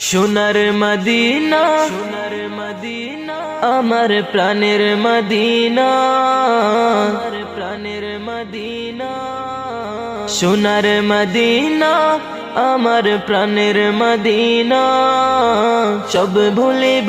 সোনার মদিনা সোনার মদিনা, আমার প্রাণের মদিনা প্রাণের মদিনা। সোনার মদিনা, আমার প্রাণের মদিনা। সব ভুলিব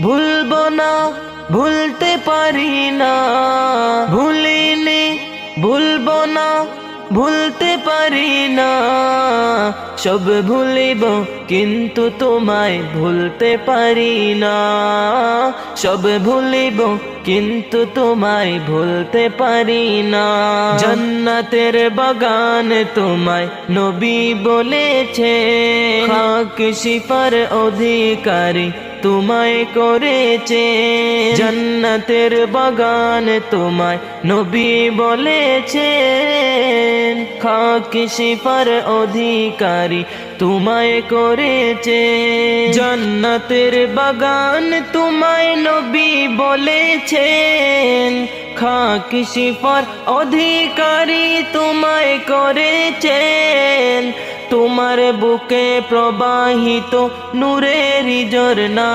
ভুলবো না, ভুলতে পারি না। ভুলিনি, ভুলবো না, ভুলতে পারি না। সব ভুলিব, কিন্তু তোমায় ভুলতে পারি না। সব ভুলিব, কিন্তু তোমায় ভুলতে পারি না। জন্নতের বাগান তোমায় নবী বলেছে। খাক শিপার অধিকারী তোমায় করেছে। জন্নতের বাগান তোমায় নবী বলেছে খাক শিপার অধিকারী তোমায় করেছে। জন্নতের বাগান তোমায় নবী বলেছেন। খাক শিফার অধিকারী তোমায় করেছেন। তোমার বুকে প্রবাহিত নূরের ঝরনা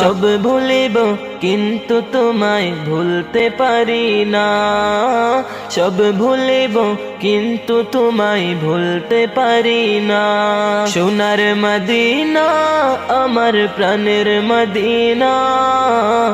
সব ভুলিব, কিন্তু তোমায় ভুলতে পারি না। সব ভুলিব, কিন্তু তোমায় ভুলতে পারি না। সোনার মদিনা, আমার প্রাণের মদিনা।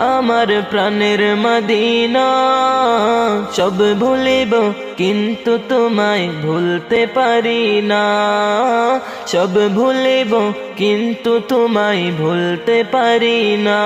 আমার প্রাণের মদিনা। সব ভুলিব, কিন্তু তোমায় ভুলতে পারি না। সব ভুলিব, কিন্তু তোমায় ভুলতে পারি না।